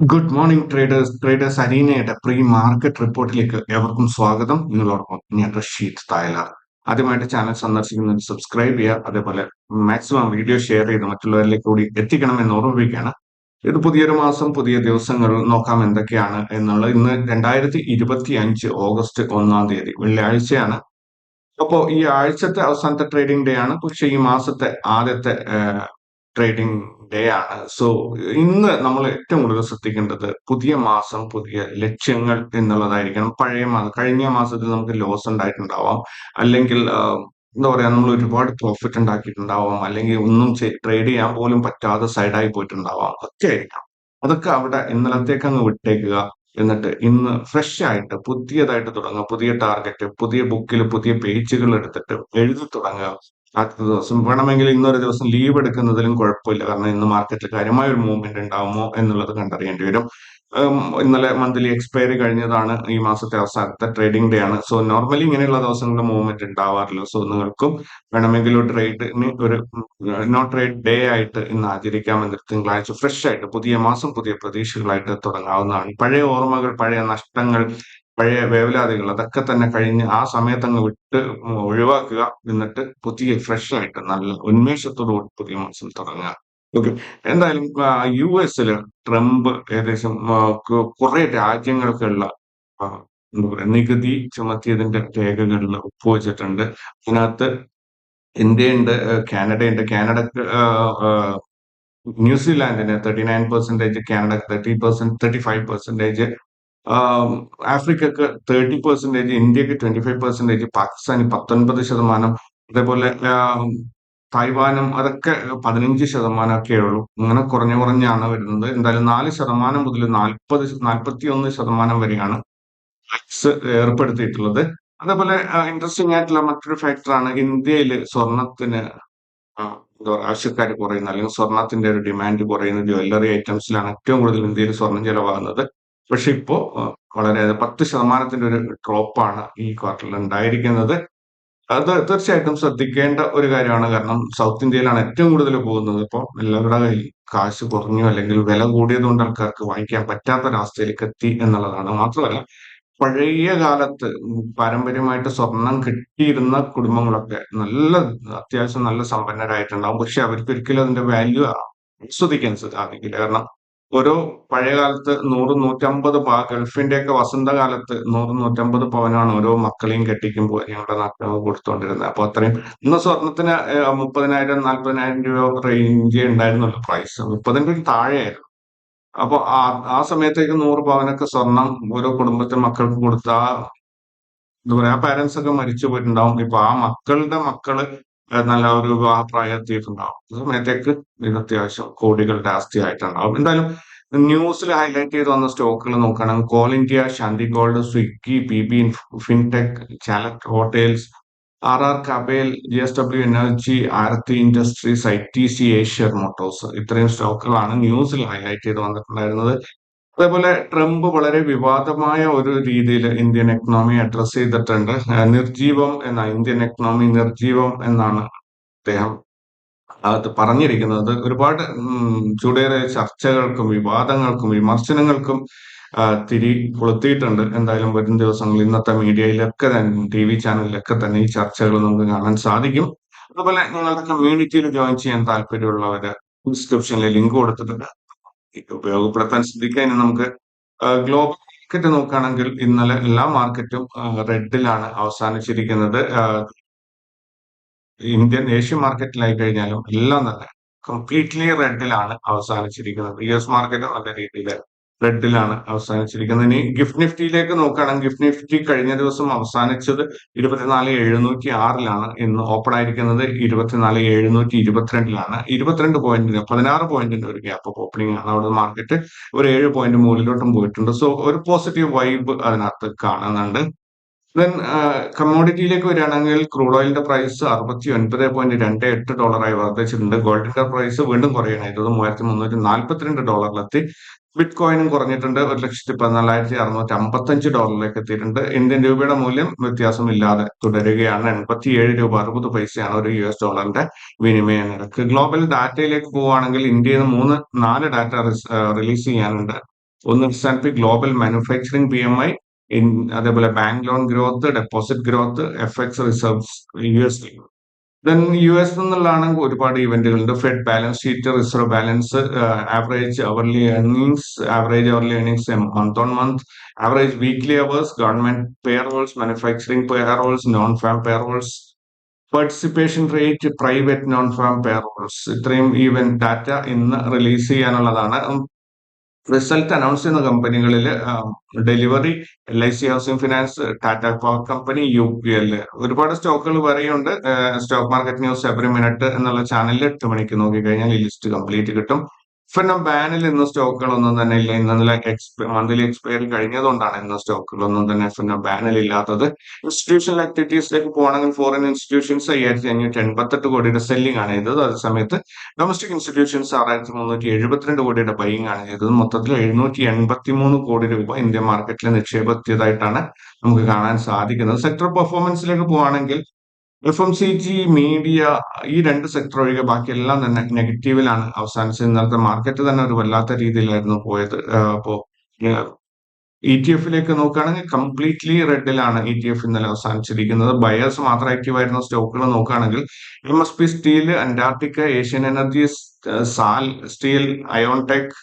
Good morning traders traders അരീനയുടെ pre market റിപ്പോർട്ടിലേക്ക് എവർക്കും സ്വാഗതം. നിങ്ങളോടൊപ്പം ഞാൻ ഷീറ്റ് തായലാർ ആദ്യമായിട്ട് ചാനൽ സന്ദർശിക്കുന്നത് സബ്സ്ക്രൈബ് ചെയ്യുക. അതേപോലെ മാക്സിമം വീഡിയോ ഷെയർ ചെയ്ത് മറ്റുള്ളവരിലേക്ക് കൂടി എത്തിക്കണമെന്ന് ഓർമ്മിപ്പിക്കുകയാണ്. ഇത് പുതിയൊരു മാസം പുതിയ ദിവസങ്ങൾ നോക്കാം എന്തൊക്കെയാണ് എന്നുള്ളത് ഇന്ന് രണ്ടായിരത്തി ഇരുപത്തി അഞ്ച് ഓഗസ്റ്റ് ഒന്നാം തീയതി വെള്ളിയാഴ്ചയാണ്. അപ്പോൾ ഈ ആഴ്ചത്തെ അവസാനത്തെ ട്രേഡിംഗ് ഡേ ആണ്. പക്ഷെ ഈ മാസത്തെ ആദ്യത്തെ ട്രേഡിംഗ് ഡേ ആണ്. സോ ഇന്ന് നമ്മൾ ഏറ്റവും കൂടുതൽ ശ്രദ്ധിക്കേണ്ടത് പുതിയ മാസം പുതിയ ലക്ഷ്യങ്ങൾ എന്നുള്ളതായിരിക്കണം. പഴയ മാസം കഴിഞ്ഞ മാസത്തിൽ നമുക്ക് ലോസ് ഉണ്ടായിട്ടുണ്ടാവാം. അല്ലെങ്കിൽ എന്താ പറയാ നമ്മൾ ഒരുപാട് പ്രോഫിറ്റ് ഉണ്ടാക്കിയിട്ടുണ്ടാവാം. അല്ലെങ്കിൽ ഒന്നും ട്രേഡ് ചെയ്യാൻ പോലും പറ്റാതെ സൈഡായി പോയിട്ടുണ്ടാവാം. ഒക്കെ ആയിരിക്കാം. അതൊക്കെ അവിടെ ഇന്നലത്തേക്ക് അങ്ങ് വിട്ടേക്കുക. എന്നിട്ട് ഇന്ന് ഫ്രഷ് ആയിട്ട് പുതിയതായിട്ട് തുടങ്ങുക. പുതിയ ടാർഗറ്റ് പുതിയ ബുക്കിൽ പുതിയ പേജുകൾ എടുത്തിട്ട് എഴുതി തുടങ്ങുക. അടുത്ത ദിവസം വേണമെങ്കിൽ ഇന്നൊരു ദിവസം ലീവ് എടുക്കുന്നതിലും കുഴപ്പമില്ല. കാരണം ഇന്ന് മാർക്കറ്റിൽ കാര്യമായ ഒരു മൂവ്മെന്റ് ഉണ്ടാവുമോ എന്നുള്ളത് കണ്ടറിയേണ്ടി വരും. ഇന്നലെ മന്ത്ലി എക്സ്പയറി കഴിഞ്ഞതാണ് ഈ മാസത്തെ അവസാനത്തെ ട്രേഡിംഗ് ഡേ ആണ്. സോ നോർമലി ഇങ്ങനെയുള്ള ദിവസങ്ങളിൽ മൂവ്മെന്റ് ഉണ്ടാവാറില്ല. സോ നിങ്ങൾക്കും വേണമെങ്കിൽ ഒരു ട്രേഡിന് ഒരു നോ ട്രേഡ് ഡേ ആയിട്ട് ഇന്ന് ആചരിക്കാം എന്നിട്ട് തിങ്കളാഴ്ച ഫ്രഷ് ആയിട്ട് പുതിയ മാസം പുതിയ പ്രതീക്ഷകളായിട്ട് തുടങ്ങാവുന്നതാണ്. പഴയ ഓർമ്മകൾ പഴയ നഷ്ടങ്ങൾ പഴയ വേവലാതികൾ അതൊക്കെ തന്നെ കഴിഞ്ഞ് ആ സമയത്ത് അങ്ങ് വിട്ട് ഒഴിവാക്കുക. എന്നിട്ട് പുതിയ ഫ്രഷ് ആയിട്ട് നല്ല ഉന്മേഷത്തോടുകൂടി പുതിയ മാസം തുടങ്ങുക. ഓക്കെ. എന്തായാലും യു എസിൽ ട്രംപ് ഏകദേശം കുറെ രാജ്യങ്ങൾക്കുള്ള എന്താ പറയുക നികുതി ചുമത്തിയതിന്റെ രേഖകളിൽ ഒപ്പുവെച്ചിട്ടുണ്ട്. അതിനകത്ത് ഇന്ത്യയുണ്ട് കാനഡയുണ്ട്. കാനഡക്ക് ന്യൂസിലാൻഡിന് thirty nine percentage Canada thirty percent thirty five percentage ആഫ്രിക്കക്ക് thirty percentage ഇന്ത്യയ്ക്ക് ട്വന്റി ഫൈവ് പെർസെന്റേജ് പാകിസ്ഥാന് പത്തൊൻപത് ശതമാനം അതേപോലെ തായ്വാനും അതൊക്കെ പതിനഞ്ച് ശതമാനമൊക്കെ ഉള്ളൂ. ഇങ്ങനെ കുറഞ്ഞു കുറഞ്ഞാണ് വരുന്നത്. എന്തായാലും നാല് ശതമാനം മുതൽ നാൽപ്പത് നാൽപ്പത്തി ഒന്ന് ശതമാനം വരെയാണ് ടാക്സ് ഏർപ്പെടുത്തിയിട്ടുള്ളത്. അതേപോലെ ഇൻട്രസ്റ്റിംഗ് ആയിട്ടുള്ള മറ്റൊരു ഫാക്ടറാണ് ഇന്ത്യയിൽ സ്വർണത്തിന് എന്താ പറയുക ആവശ്യക്കാർ കുറയുന്ന അല്ലെങ്കിൽ സ്വർണത്തിന്റെ ഒരു ഡിമാൻഡ് കുറയുന്ന ജ്വല്ലറി ഐറ്റംസിലാണ് ഏറ്റവും കൂടുതൽ ഇന്ത്യയിൽ സ്വർണം ചെലവാകുന്നത്. പക്ഷെ ഇപ്പോ വളരെ പത്ത് ശതമാനത്തിന്റെ ഒരു ഡ്രോപ്പാണ് ഈ ക്വാർട്ടറിൽ ഉണ്ടായിരിക്കുന്നത്. അത് തീർച്ചയായിട്ടും ശ്രദ്ധിക്കേണ്ട ഒരു കാര്യമാണ്. കാരണം സൗത്ത് ഇന്ത്യയിലാണ് ഏറ്റവും കൂടുതൽ പോകുന്നത്. ഇപ്പോൾ എല്ലാവരുടെ കയ്യിൽ കാശ് കുറഞ്ഞു അല്ലെങ്കിൽ വില കൂടിയത് കൊണ്ട് ആൾക്കാർക്ക് വാങ്ങിക്കാൻ പറ്റാത്ത ഒരവസ്ഥയിലേക്ക് എത്തി എന്നുള്ളതാണ്. മാത്രമല്ല പഴയ കാലത്ത് പാരമ്പര്യമായിട്ട് സ്വർണം കിട്ടിയിരുന്ന കുടുംബങ്ങളൊക്കെ നല്ല അത്യാവശ്യം നല്ല സമ്പന്നരായിട്ടുണ്ടാവും. പക്ഷെ അവർക്ക് ഒരിക്കലും അതിന്റെ വാല്യൂ ആസ്വദിക്കാൻ സാധിക്കില്ല. കാരണം ഒരു പഴയകാലത്ത് നൂറ് നൂറ്റമ്പത് ഗൾഫിന്റെ ഒക്കെ വസന്തകാലത്ത് നൂറ് നൂറ്റമ്പത് പവനാണ് ഓരോ മക്കളെയും കെട്ടിക്കുമ്പോൾ ഞങ്ങളുടെ നാട്ടിൽ കൊടുത്തുകൊണ്ടിരുന്നത് അപ്പൊ അത്രയും ഇന്ന് സ്വർണത്തിന് മുപ്പതിനായിരം നാൽപ്പതിനായിരം രൂപ റേഞ്ച് ഉണ്ടായിരുന്നുള്ളൂ പ്രൈസ് മുപ്പതിന്റെ താഴെയായിരുന്നു. അപ്പൊ ആ ആ സമയത്തേക്ക് നൂറ് പവനൊക്കെ സ്വർണം ഓരോ കുടുംബത്തിൽ മക്കൾക്ക് കൊടുത്ത എന്താ പറയാ ആ പാരന്റ്സ് ഒക്കെ മരിച്ചു പോയിട്ടുണ്ടാവും ഇപ്പൊ ആ മക്കളുടെ മക്കൾ നല്ല ഒരു വിവാഹപ്രായം എത്തിയിട്ടുണ്ടാവും. സമയത്തേക്ക് ഇത് അത്യാവശ്യം കോടികളുടെ ആസ്തി ആയിട്ടുണ്ടാവും എന്തായാലും ന്യൂസിൽ ഹൈലൈറ്റ് ചെയ്ത് വന്ന സ്റ്റോക്കുകൾ നോക്കുകയാണെങ്കിൽ Coal India Shanti gold Swiggy P B fintech Chalet hotels R R Kabel J S W energy Aarti industries I T C Eicher motors ഇത്രയും സ്റ്റോക്കുകളാണ് ന്യൂസിൽ ഹൈലൈറ്റ് ചെയ്ത് വന്നിട്ടുണ്ടായിരുന്നത്. അതേപോലെ ട്രംപ് വളരെ വിവാദമായ ഒരു രീതിയിൽ ഇന്ത്യൻ എക്കണോമി അഡ്രസ് ചെയ്തിട്ടുണ്ട്. നിർജീവം എന്ന ഇന്ത്യൻ എക്കണോമി നിർജീവം എന്നാണ് അദ്ദേഹം അത് പറഞ്ഞിരിക്കുന്നത്. ഒരുപാട് ചൂടേറെ ചർച്ചകൾക്കും വിവാദങ്ങൾക്കും വിമർശനങ്ങൾക്കും തിരി കൊളുത്തിയിട്ടുണ്ട്. എന്തായാലും വരും ദിവസങ്ങളിൽ ഇന്നത്തെ മീഡിയയിലൊക്കെ തന്നെ ടി വി ചാനലിലൊക്കെ തന്നെ ഈ ചർച്ചകൾ നമുക്ക് കാണാൻ സാധിക്കും. അതുപോലെ നിങ്ങളുടെ കമ്മ്യൂണിറ്റിയിൽ ജോയിൻ ചെയ്യാൻ താല്പര്യമുള്ളവർ ഡിസ്ക്രിപ്ഷനിൽ ലിങ്ക് കൊടുത്തിട്ടുണ്ട്. ഉപയോഗപ്പെടുത്താൻ ശ്രദ്ധിക്കാൻ നമുക്ക് ഗ്ലോബൽ മാർക്കറ്റ് നോക്കുകയാണെങ്കിൽ ഇന്നലെ എല്ലാ മാർക്കറ്റും റെഡിലാണ് അവസാനിച്ചിരിക്കുന്നത്. ഇന്ത്യൻ ഏഷ്യൻ മാർക്കറ്റിലായി കഴിഞ്ഞാലും എല്ലാം തന്നെ കംപ്ലീറ്റ്ലി റെഡിലാണ് അവസാനിച്ചിരിക്കുന്നത്. യു എസ് മാർക്കറ്റ് നല്ല രീതിയിൽ റെഡിലാണ് അവസാനിച്ചിരിക്കുന്നത്. ഇനി ഗിഫ്റ്റ് നിഫ്റ്റിയിലേക്ക് നോക്കുകയാണെങ്കിൽ ഗിഫ്റ്റ് നിഫ്റ്റി കഴിഞ്ഞ ദിവസം അവസാനിച്ചത് ഇരുപത്തിനാല് എഴുന്നൂറ്റി ആറിലാണ്. ഇന്ന് ഓപ്പൺ ആയിരിക്കുന്നത് ഇരുപത്തിനാല് എഴുന്നൂറ്റി ഇരുപത്തിരണ്ടിലാണ്. ഇരുപത്തിരണ്ട് പോയിന്റിന് പതിനാറ് പോയിന്റിന്റെ ഒരു ഗ്യാപ്പ് ഓപ്പണിംഗ് ആണ് അവിടെ മാർക്കറ്റ് ഒരു ഏഴ് പോയിന്റ് മുകളിലോട്ടും പോയിട്ടുണ്ട്. സോ ഒരു പോസിറ്റീവ് വൈബ് അതിനകത്ത് കാണുന്നുണ്ട്. ദെൻ കമ്മോഡിറ്റിയിലേക്ക് വരികയാണെങ്കിൽ ക്രൂഡ് ഓയിലിന്റെ പ്രൈസ് അറുപത്തി ഒൻപത് പോയിന്റ് രണ്ട് എട്ട് ഡോളറായി വർദ്ധിച്ചിട്ടുണ്ട്. ഗോൾഡിന്റെ പ്രൈസ് വീണ്ടും കുറയാനായിട്ട് മൂവായിരത്തി മുന്നൂറ്റി നാൽപ്പത്തിരണ്ട് ഡോളറിലെത്തി ബിറ്റ് കോയിനും കുറഞ്ഞിട്ടുണ്ട്. ഒരു ലക്ഷത്തി പതിനാലായിരത്തി അറുന്നൂറ്റി അമ്പത്തഞ്ച് ഡോളറിലേക്ക് എത്തിയിട്ടുണ്ട്. ഇന്ത്യൻ രൂപയുടെ മൂല്യം വ്യത്യാസമില്ലാതെ തുടരുകയാണ്. എൺപത്തിയേഴ് രൂപ അറുപത് പൈസയാണ് ഒരു യു എസ് ഡോളറിന്റെ വിനിമയ നിരക്ക്. ഗ്ലോബൽ ഡാറ്റയിലേക്ക് പോവുകയാണെങ്കിൽ ഇന്ത്യയിൽ നിന്ന് മൂന്ന് നാല് ഡാറ്റ റിലീസ് ചെയ്യാനുണ്ട്. ഒന്ന് S global manufacturing P M I അതേപോലെ bank loan growth deposit growth F X reserves U S then U S എന്നുള്ളതാണ് ഒരുപാട് ഇവന്റുകളുണ്ട് Fed balance sheet reserve balance average hourly earnings average hourly earnings month on month average weekly hours government payrolls manufacturing payrolls non farm payrolls participation rate private non farm payrolls ഇത്രയും even data ഇന്ന് release ചെയ്യാനുള്ളതാണ്. Result announce ചെയ്യുന്ന കമ്പനികളിൽ delivery L I C housing finance Tata power company U P L ഒരുപാട് സ്റ്റോക്കുകൾ പറയുന്നുണ്ട്. Stock market news every minute എന്നുള്ള ചാനലിൽ എട്ട് മണിക്ക് നോക്കിക്കഴിഞ്ഞാൽ ഈ ലിസ്റ്റ് കംപ്ലീറ്റ് കിട്ടും. പിന്നെ ബാനിൽ ഇന്ന് സ്റ്റോക്കുകളൊന്നും തന്നെ ഇല്ല. ഇന്നലെ മന്ത്ലി എക്സ്പയറി കഴിഞ്ഞതുകൊണ്ടാണ് ഇന്ന് സ്റ്റോക്കുകളൊന്നും തന്നെ പിന്നെ ബാനിൽ ഇല്ലാത്തത്. ഇൻസ്റ്റിറ്റ്യൂഷണൽ ആക്ടിവിറ്റീസിലേക്ക് പോകണമെങ്കിൽ ഫോറിൻ ഇൻസ്റ്റിറ്റ്യൂഷൻസ് അയ്യായിരത്തി അഞ്ഞൂറ്റി എൺപത്തെട്ട് കോടിയുടെ സെല്ലിംഗ് ആണ് ചെയ്തത്. അതേ സമയത്ത് ഡൊമസ്റ്റിക് ഇൻസ്റ്റിറ്റ്യൂഷൻസ് ആറായിരത്തി മുന്നൂറ്റി എഴുപത്തിരണ്ട് കോടിയുടെ ബൈങ് ആണ് ചെയ്തത്. മൊത്തത്തിൽ എഴുന്നൂറ്റി എൺപത്തി മൂന്ന് കോടി രൂപ ഇന്ത്യൻ മാർക്കറ്റിൽ നിക്ഷേപത്തിയതായിട്ടാണ് നമുക്ക് കാണാൻ സാധിക്കുന്നത്. സെക്ടർ പെർഫോമൻസിലേക്ക് പോവുകയാണെങ്കിൽ F M C G media ഈ രണ്ട് സെക്ടർ ഒഴികെ ബാക്കിയെല്ലാം തന്നെ നെഗറ്റീവിലാണ് അവസാനിച്ചത് ഇന്നലത്തെ മാർക്കറ്റ് തന്നെ ഒരു വല്ലാത്ത രീതിയിലായിരുന്നു പോയത്. അപ്പോ ഇ ടി എഫിലേക്ക് നോക്കുകയാണെങ്കിൽ കംപ്ലീറ്റ്ലി റെഡിലാണ് ഇ ടി എഫ് ഇന്നലെ അവസാനിച്ചിരിക്കുന്നത്. ബയേഴ്സ് മാത്രം ആക്റ്റീവ് ആയിരുന്ന സ്റ്റോക്കുകൾ നോക്കുകയാണെങ്കിൽ M S P steel Antarctica Asian energy Sal steel Iontech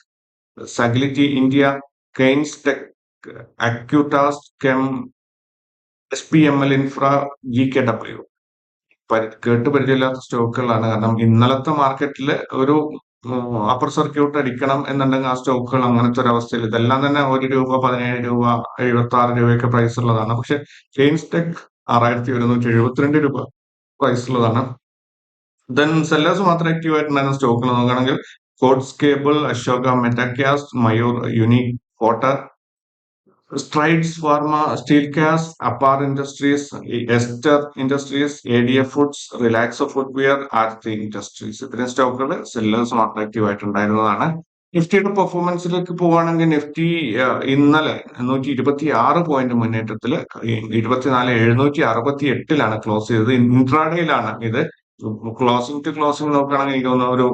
Sagility India Kaynes tech Acutaas chem S P M L infra G K W കേട്ട് പരിചയമില്ലാത്ത സ്റ്റോക്കുകളാണ്. കാരണം ഇന്നലത്തെ മാർക്കറ്റിൽ ഒരു അപ്പർ സർക്യൂട്ട് അടിക്കണം എന്നുണ്ടെങ്കിൽ ആ സ്റ്റോക്കുകൾ അങ്ങനത്തെ ഒരു അവസ്ഥയിൽ ഇതെല്ലാം തന്നെ ഒരു രൂപ പതിനേഴ് രൂപ എഴുപത്തി ആറ് രൂപയൊക്കെ പ്രൈസ് ഉള്ളതാണ്. പക്ഷെ ചെയിൻ ടെക് ആറായിരത്തി ഒരുന്നൂറ്റി എഴുപത്തിരണ്ട് രൂപ പ്രൈസ് ഉള്ളതാണ്. ദെൻ സെല്ലേഴ്സ് മാത്രം ആക്റ്റീവ് ആയിട്ടുണ്ടായിരുന്ന സ്റ്റോക്കുകൾ നോക്കുകയാണെങ്കിൽ Cords cable Ashoka Metacast Mayur Uniquoters Strides pharma steel cast Apar industries Ester industries A D F foods Relaxo footwear Aarti industries ഇത്രയും സ്റ്റോക്കുകൾ സെല്ലേഴ്സ് മാത്രം ആക്റ്റീവ് ആയിട്ടുണ്ടായിരുന്നതാണ്. നിഫ്റ്റിയുടെ പെർഫോമൻസിലേക്ക് പോവുകയാണെങ്കിൽ നിഫ്റ്റി ഇന്നലെ നൂറ്റി ഇരുപത്തി ആറ് പോയിന്റ് മുന്നേറ്റത്തിൽ ഇരുപത്തിനാല് എഴുന്നൂറ്റി അറുപത്തി എട്ടിലാണ് ക്ലോസ് ചെയ്തത് ഇൻട്രാഡേയിലാണ് ഇത് ക്ലോസിംഗ് ടു ക്ലോസിംഗ് നോക്കുകയാണെങ്കിൽ എനിക്ക് തോന്നുന്നു ഒരു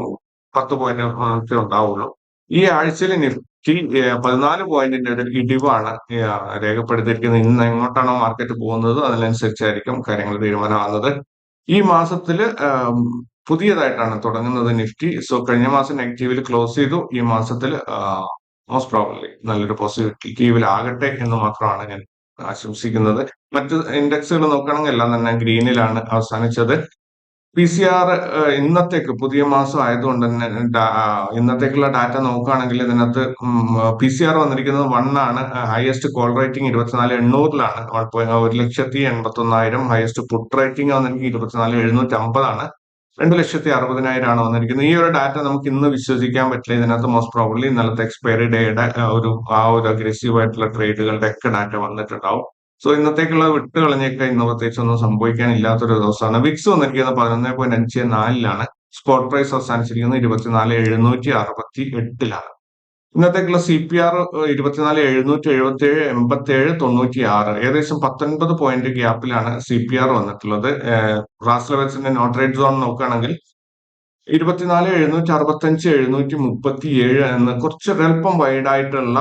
പത്ത് പോയിന്റ് ഉണ്ടാവുള്ളൂ ഈ ആഴ്ചയിൽ നിഫ്റ്റി പതിനാല് പോയിന്റിന്റെ ഒരു ഇടിവാണ് രേഖപ്പെടുത്തിയിരിക്കുന്നത്. ഇന്ന് എങ്ങോട്ടാണോ മാർക്കറ്റ് പോകുന്നത് അതിനനുസരിച്ചായിരിക്കും കാര്യങ്ങൾ തീരുമാനമാകുന്നത്. ഈ മാസത്തിൽ പുതിയതായിട്ടാണ് തുടങ്ങുന്നത് നിഫ്റ്റി. സോ കഴിഞ്ഞ മാസം നെഗറ്റീവിൽ ക്ലോസ് ചെയ്തു. ഈ മാസത്തിൽ മോസ്റ്റ് പ്രോബ്ലി നല്ലൊരു പോസിറ്റീവിലാകട്ടെ എന്ന് മാത്രമാണ് ഞാൻ ആശംസിക്കുന്നത്. മറ്റ് ഇൻഡെക്സുകൾ നോക്കുകയാണെങ്കിൽ എല്ലാം തന്നെ ഗ്രീനിലാണ് അവസാനിച്ചത്. പി സി ആർ ഇന്നത്തേക്ക് പുതിയ മാസം ആയതുകൊണ്ട് തന്നെ ഇന്നത്തേക്കുള്ള ഡാറ്റ നോക്കുകയാണെങ്കിൽ ഇതിനകത്ത് പി സി ആർ വന്നിരിക്കുന്നത് വൺ ആണ് ഹയസ്റ്റ് കോൾ റേറ്റിംഗ് ഇരുപത്തിനാല് എണ്ണൂറിലാണ്. ഒരു ലക്ഷത്തി എൺപത്തി ഒന്നായിരം ഹയസ്റ്റ് പുട്ട് റേറ്റിംഗ് വന്നിരിക്കുന്നത് ഇരുപത്തിനാല് എഴുന്നൂറ്റി അമ്പതാണ് രണ്ട് ലക്ഷത്തി അറുപതിനായിരം ആണ് വന്നിരിക്കുന്നത്. ഈ ഒരു ഡാറ്റ നമുക്ക് ഇന്ന് വിശ്വസിക്കാൻ പറ്റില്ല. ഇതിനകത്ത് മോസ്റ്റ് പ്രോബ്ലി ഇന്നലത്തെ എക്സ്പയറി ഡേയുടെ ഒരു ആ ഒരു അഗ്രസീവ് ആയിട്ടുള്ള ട്രേഡുകളുടെ ഒക്കെ ഡാറ്റ വന്നിട്ടുണ്ടാവും. സോ ഇന്നത്തേക്കുള്ള വിട്ട് കളഞ്ഞേക്ക ഇന്ന് പ്രത്യേകിച്ച് ഒന്നും സംഭവിക്കാനില്ലാത്തൊരു ദിവസമാണ്. വിക്സ് വന്നിരിക്കുന്നത് പതിനൊന്ന് പോയിന്റ് അഞ്ച് നാലിലാണ്. സ്പോട്ട് പ്രൈസ് അവസാനിച്ചിരിക്കുന്നത് ഇരുപത്തിനാല് എഴുന്നൂറ്റി അറുപത്തി എട്ടിലാണ് ഇന്നത്തേക്കുള്ള സി പി ആർ ഇരുപത്തിനാല് എഴുന്നൂറ്റി എഴുപത്തി ഏഴ് എൺപത്തി ഏഴ് തൊണ്ണൂറ്റി ആറ് ഏകദേശം പത്തൊൻപത് പോയിന്റ് ഗ്യാപ്പിലാണ് സി പി ആർ വന്നിട്ടുള്ളത് റാസ്ലവെറ്റ്സിന്റെ നോട്ട് റേറ്റ് സോൺ നോക്കുകയാണെങ്കിൽ ഇരുപത്തിനാല് എഴുന്നൂറ്റി അറുപത്തഞ്ച് എഴുന്നൂറ്റി മുപ്പത്തി ഏഴ് എന്ന് കുറച്ച് അല്പം വൈഡായിട്ടുള്ള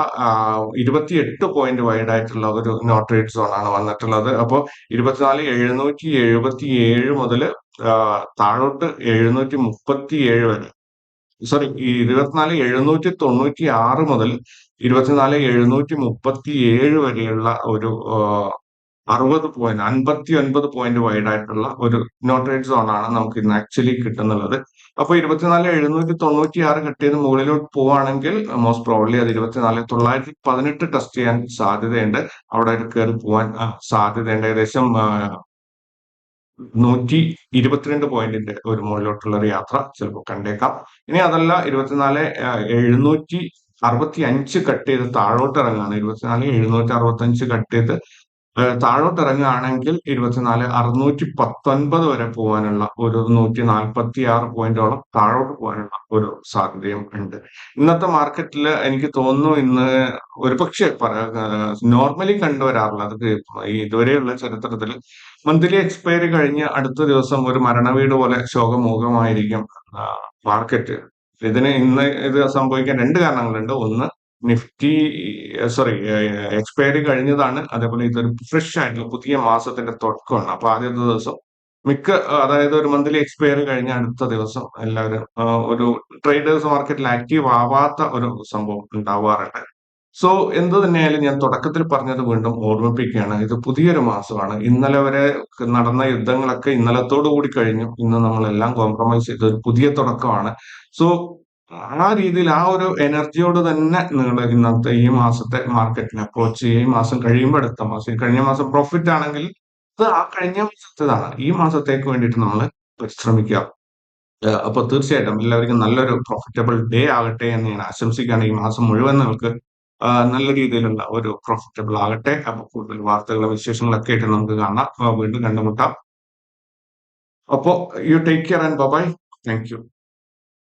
ഇരുപത്തിയെട്ട് പോയിന്റ് വൈഡായിട്ടുള്ള ഒരു നോട്ട് റേറ്റ് സോൺ ആണ് വന്നിട്ടുള്ളത്. അപ്പോൾ ഇരുപത്തിനാല് എഴുന്നൂറ്റി എഴുപത്തി ഏഴ് മുതൽ താഴോട്ട് എഴുന്നൂറ്റി മുപ്പത്തി ഏഴ് വരെ സോറി ഇരുപത്തിനാല് എഴുന്നൂറ്റി തൊണ്ണൂറ്റി ആറ് മുതൽ ഇരുപത്തിനാല് എഴുന്നൂറ്റി മുപ്പത്തി ഏഴ് വരെയുള്ള ഒരു അറുപത് പോയിന്റ് അൻപത്തി ഒൻപത് പോയിന്റ് വൈഡ് ആയിട്ടുള്ള ഒരു നോട്ടറേറ്റ് സോൺ ആണ് നമുക്ക് ഇന്ന് ആക്ച്വലി കിട്ടുന്നുള്ളത്. അപ്പൊ ഇരുപത്തിനാല് എഴുന്നൂറ്റി തൊണ്ണൂറ്റി ആറ് കിട്ടിയത് മുകളിലോട്ട് പോവാണെങ്കിൽ മോസ്റ്റ് പ്രോബ്ലി അത് ഇരുപത്തിനാല് തൊള്ളായിരത്തി പതിനെട്ട് ടെസ്റ്റ് ചെയ്യാൻ സാധ്യതയുണ്ട്. അവിടെ കയറി പോവാൻ സാധ്യതയുണ്ട്. ഏകദേശം നൂറ്റി ഇരുപത്തിരണ്ട് പോയിന്റിന്റെ ഒരു മുകളിലോട്ടുള്ള ഒരു യാത്ര ചിലപ്പോൾ കണ്ടേക്കാം. ഇനി അതല്ല ഇരുപത്തിനാല് എഴുന്നൂറ്റി അറുപത്തി അഞ്ച് കട്ട് ചെയ്ത് താഴോട്ട് ഇറങ്ങാണ് ഇരുപത്തിനാല് എഴുന്നൂറ്റി അറുപത്തി അഞ്ച് കട്ട് ചെയ്ത് താഴോട്ട് ഇറങ്ങുകയാണെങ്കിൽ ഇരുപത്തിനാല് അറുന്നൂറ്റി പത്തൊൻപത് വരെ പോകാനുള്ള ഒരു നൂറ്റി നാൽപ്പത്തി ആറ് പോയിന്റോളം താഴോട്ട് പോകാനുള്ള ഒരു സാധ്യതയും ഉണ്ട്. ഇന്നത്തെ മാർക്കറ്റിൽ എനിക്ക് തോന്നുന്നു ഇന്ന് ഒരുപക്ഷെ നോർമലി കണ്ടുവരാറുള്ളത് ഈ ഇതുവരെയുള്ള ചരിത്രത്തിൽ മന്ത്ലി എക്സ്പയറി കഴിഞ്ഞ് അടുത്ത ദിവസം ഒരു മരണവീട് പോലെ ശോകമുഖമായിരിക്കും മാർക്കറ്റ് ഇതിന് ഇന്ന് ഇത് സംഭവിക്കാൻ രണ്ട് കാരണങ്ങളുണ്ട്. ഒന്ന് നിഫ്റ്റി സോറി എക്സ്പയറി കഴിഞ്ഞതാണ്. അതേപോലെ ഇതൊരു ഫ്രഷ് ആയിട്ടുള്ള പുതിയ മാസത്തിന്റെ തുടക്കമാണ്. അപ്പൊ ആദ്യത്തെ ദിവസം മിക്ക അതായത് ഒരു മന്ത്ലി എക്സ്പയറി കഴിഞ്ഞ അടുത്ത ദിവസം എല്ലാവരും ഒരു ട്രേഡേഴ്സ് മാർക്കറ്റിൽ ആക്റ്റീവ് ആവാത്ത ഒരു സംഭവം ഉണ്ടാവാറുണ്ട്. സോ എന്ത് തന്നെയായാലും ഞാൻ തുടക്കത്തിൽ പറഞ്ഞത് വീണ്ടും ഓർമ്മിപ്പിക്കുകയാണ്. ഇത് പുതിയൊരു മാസമാണ്. ഇന്നലെ വരെ നടന്ന യുദ്ധങ്ങളൊക്കെ ഇന്നലത്തോടു കൂടി കഴിഞ്ഞു. ഇന്ന് നമ്മളെല്ലാം കോംപ്രമൈസ് ചെയ്ത് ഒരു പുതിയ തുടക്കമാണ്. സോ ആ രീതിയിൽ ആ ഒരു എനർജിയോട് തന്നെ നിങ്ങൾ ഇന്നത്തെ ഈ മാസത്തെ മാർക്കറ്റിനെ അപ്രോച്ച് ഈ മാസം കഴിയുമ്പോൾ അടുത്ത മാസം കഴിഞ്ഞ മാസം പ്രോഫിറ്റ് ആണെങ്കിൽ അത് ആ കഴിഞ്ഞ മാസത്തേതാണ്. ഈ മാസത്തേക്ക് വേണ്ടിയിട്ട് നമ്മൾ പരിശ്രമിക്കുക. അപ്പോൾ അപ്പൊ തീർച്ചയായിട്ടും എല്ലാവർക്കും നല്ലൊരു പ്രോഫിറ്റബിൾ ഡേ ആകട്ടെ എന്ന് ഞാൻ ആശംസിക്കുകയാണ്. ഈ മാസം മുഴുവൻ നിങ്ങൾക്ക് നല്ല രീതിയിലുള്ള ഒരു പ്രോഫിറ്റബിൾ ആകട്ടെ. അപ്പൊ കൂടുതൽ വാർത്തകളും വിശേഷങ്ങളൊക്കെ ആയിട്ട് നമുക്ക് കാണാം. വീണ്ടും കണ്ടുമുട്ടാം. അപ്പോ you take care and bye thank you